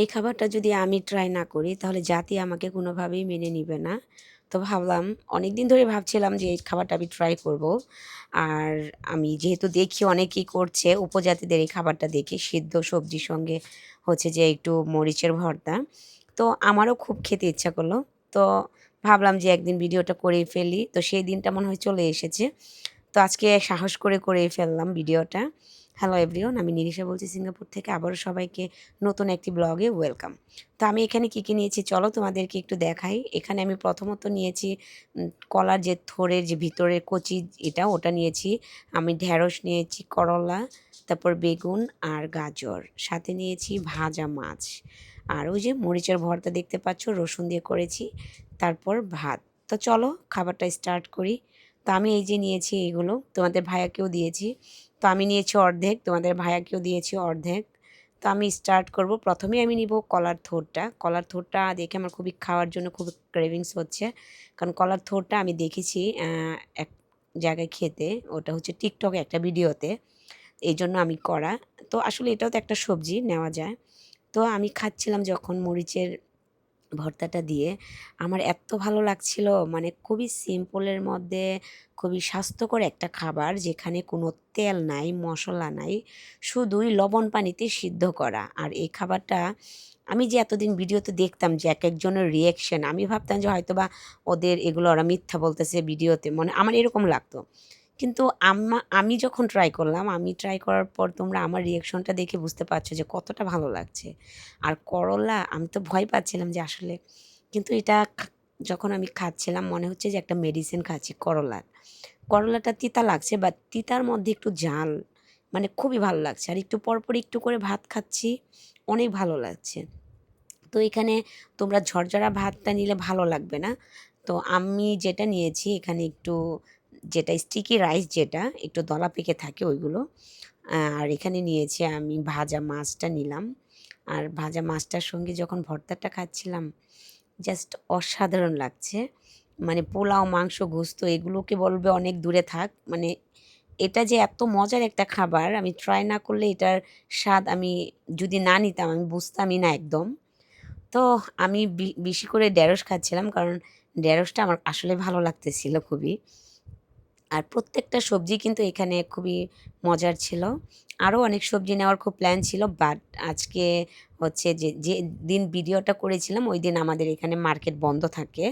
এই খাবারটা যদি আমি ট্রাই না করি, তাহলে জাতি আমাকে কোনোভাবেই মেনে নিবে না। তো ভাবলাম অনেক দিন ধরে ভাবছিলাম যে এই খাবারটা আমি ট্রাই করব। আর আমি যেহেতু দেখি অনেকেই করছে, উপজাতিদের এই খাবারটা দেখি সিদ্ধ সবজির সঙ্গে হচ্ছে যে একটু মরিচের ভর্তা। তো আমারও খুব খেতে ইচ্ছা করল। তো ভাবলাম যে একদিন ভিডিওটা করেই ফেলি। তো সেই দিনটা মনে হয় চলে এসেছে। তো আজকে সাহস করে করেই ফেললাম ভিডিওটা। হ্যালো এভরিওন আমি নিরিশা বলছি সিঙ্গাপুর থেকে। আবারও সবাইকে নতুন একটি ব্লগে ওয়েলকাম তো আমি এখানে কী কী নিয়েছি? চলো তোমাদেরকে একটু দেখাই। এখানে আমি প্রথমত নিয়েছি কলার যে থোড়ের যে ভিতরের কচি এটা, ওটা নিয়েছি। আমি ঢ্যাঁড়স নিয়েছি, করলা, তারপর বেগুন আর গাজর। সাথে নিয়েছি ভাজা মাছ। আর ওই যে মরিচের ভর্তা দেখতে পাচ্ছ, রসুন দিয়ে করেছি, তারপর ভাত। তো চলো খাবারটা স্টার্ট করি। তো আমি এই যে নিয়েছি এইগুলো তোমাদের ভাইয়াকেও দিয়েছি। তো আমি নিয়েছি অর্ধেক, তোমাদের ভাইয়াকেও দিয়েছি অর্ধেক। তো আমি স্টার্ট করব। প্রথমে আমি নিব কলার থোরটা কলার থোরটা দেখে আমার খুবই খাওয়ার জন্য খুব ক্রেভিংস হচ্ছে। কারণ কলার থোরটা আমি দেখেছি এক জায়গায় খেতে। ওটা হচ্ছে টিকটকে একটা ভিডিওতে। এই জন্য আমি করা তো আসলে এটাও তো একটা সবজি, নেওয়া যায়। তো আমি খাচ্ছিলাম যখন মরিচের ভর্তাটা দিয়ে। আমার এত ভালো লাগছিল মানে খুবই সিম্পলের মধ্যে, খুবই স্বাস্থ্যকর একটা খাবার যেখানে কোনো তেল নাই, মশলা নাই, শুধুই লবণ পানিতে সিদ্ধ করা। আর এই খাবারটা আমি যে এতদিন ভিডিওতে দেখতাম যে এক একজনের রিয়েকশন আমি ভাবতাম যে হয়তো বা ওদের এগুলো ওরা মিথ্যা বলতেছে ভিডিওতে মানে আমার এরকম লাগতো। কিন্তু আমা, আমি যখন ট্রাই করলাম, আমি ট্রাই করার পর তোমরা আমার রিয়েকশনটা দেখে বুঝতে পারছ যে কতটা ভালো লাগছে। আর করলা, আমি তো ভয় পাচ্ছিলাম যে আসলে কিন্তু এটা যখন আমি খাচ্ছিলাম, মনে হচ্ছে যে একটা মেডিসিন খাচ্ছি, করলার। করলাটা তিতা লাগছে বা তিতার মধ্যে একটু ঝাল মানে খুবই ভালো লাগছে। আর একটু পরপর একটু করে ভাত খাচ্ছি, অনেক ভালো লাগছে। তো এখানে তোমরা ঝরঝরা ভাতটা নিলে ভালো লাগবে না। তো আমি যেটা নিয়েছি, এখানে একটু যেটা স্টিকি রাইস যেটা, একটু দলা পেকে থাকে ওইগুলো। আর এখানে নিয়েছি আমি ভাজা মাছটা নিলাম। আর ভাজা মাছটার সঙ্গে যখন ভর্তাটা খাচ্ছিলাম জাস্ট অসাধারণ লাগছে। মানে পোলাও, মাংস, ঘুস্ত, এগুলোকে বলবে অনেক দূরে থাক। মানে এটা যে এত মজার একটা খাবার, আমি ট্রাই না করলে এটার স্বাদ আমি যদি না নিতাম, আমি বুঝতামই না একদম। তো আমি বেশি করে ঢ্যাঁড়স খাচ্ছিলাম, কারণ ঢ্যাঁড়সটা আমার আসলে ভালো লাগতেছিল খুবই। আর প্রত্যেকটা সবজি কিন্তু এখানে খুবই মজার ছিল। আরও অনেক সবজি নেওয়ার খুব প্ল্যান ছিল বাট আজকে হচ্ছে যে যে দিন ভিডিওটা করেছিলাম, ওই দিন আমাদের এখানে মার্কেট বন্ধ থাকে।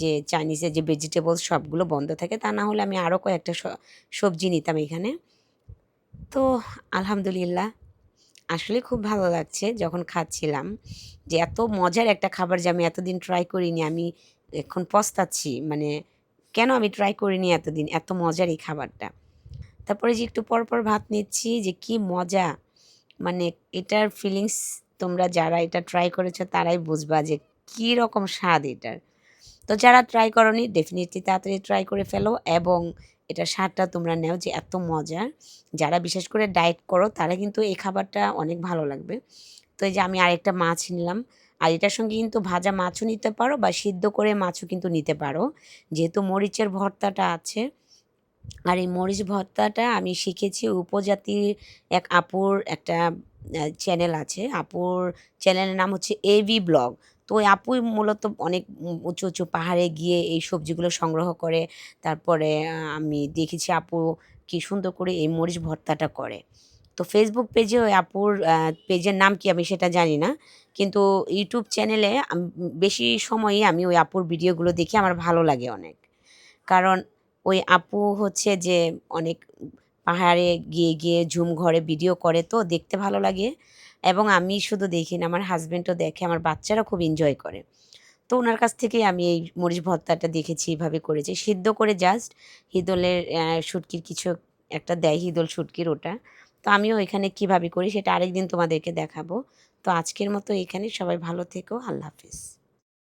যে চাইনিজের যে ভেজিটেবলস সবগুলো বন্ধ থাকে, তা না হলে আমি আরও কয়েকটা সবজি নিতাম এখানে। তো আলহামদুলিল্লাহ, আসলে খুব ভালো লাগছে যখন খাচ্ছিলাম যে এত মজার একটা খাবার যে আমি এতদিন ট্রাই করিনি, আমি এখন পস্তাচ্ছি মানে কেন আমি ট্রাই করিনি এতদিন, এত মজার এই খাবারটা? তারপরে যে একটু পর পর ভাত নিচ্ছি যে কি মজা। মানে এটার ফিলিংস তোমরা যারা এটা ট্রাই করেছ তারাই বুঝবা যে কী রকম স্বাদ এটার। তো যারা ট্রাই করনি ডেফিনেটলি তাড়াতাড়ি ট্রাই করে ফেলো এবং এটা স্বাদটা তোমরা নেও যে এত মজার। যারা বিশেষ করে ডায়েট করো তারা কিন্তু এই খাবারটা অনেক ভালো লাগবে। তো এই যে আমি আরেকটা মাছ নিলাম। আর এটার সঙ্গে কিন্তু ভাজা মাছও নিতে পারো বা সিদ্ধ করে মাছও কিন্তু নিতে পারো। যেহেতু মরিচের ভর্তাটা আছে, আর এই মরিচ ভর্তাটা আমি শিখেছি উপজাতির এক আপুর একটা চ্যানেল আছে। আপুর চ্যানেলের নাম হচ্ছে এভি ব্লগ তো ওই আপুই মূলত অনেক উঁচু উঁচু পাহাড়ে গিয়ে এই সবজিগুলো সংগ্রহ করে। তারপরে আমি দেখেছি আপু কি সুন্দর করে এই মরিচ ভর্তাটা করে। তো ফেসবুক পেজে ওই আপুর পেজের নাম কি আমি সেটা জানি না। কিন্তু ইউটিউব চ্যানেলে বেশি সময়ই আমি ওই আপুর ভিডিওগুলো দেখি, আমার ভালো লাগে অনেক। কারণ ওই আপু হচ্ছে যে অনেক পাহাড়ে গিয়ে গিয়ে ঝুম ঘরে ভিডিও করে তো দেখতে ভালো লাগে এবং আমি শুধু দেখি না, আমার হাজব্যান্ডও দেখে, আমার বাচ্চারা খুব এনজয় করে। তো ওনার কাছ থেকেই আমি এই মরিচ ভর্তাটা দেখেছি, এইভাবে করেছি। সিদ্ধ করে জাস্ট হিদলের শুটকির কিছু একটা দেয়, হিদল শুটকির ওটা। তো আমিও এখানে কীভাবে করি সেটা আরেকদিন তোমাদেরকে দেখাবো। তো আজকের মতো এখানে সবাই ভালো থেকো, আল্লাহ হাফিজ।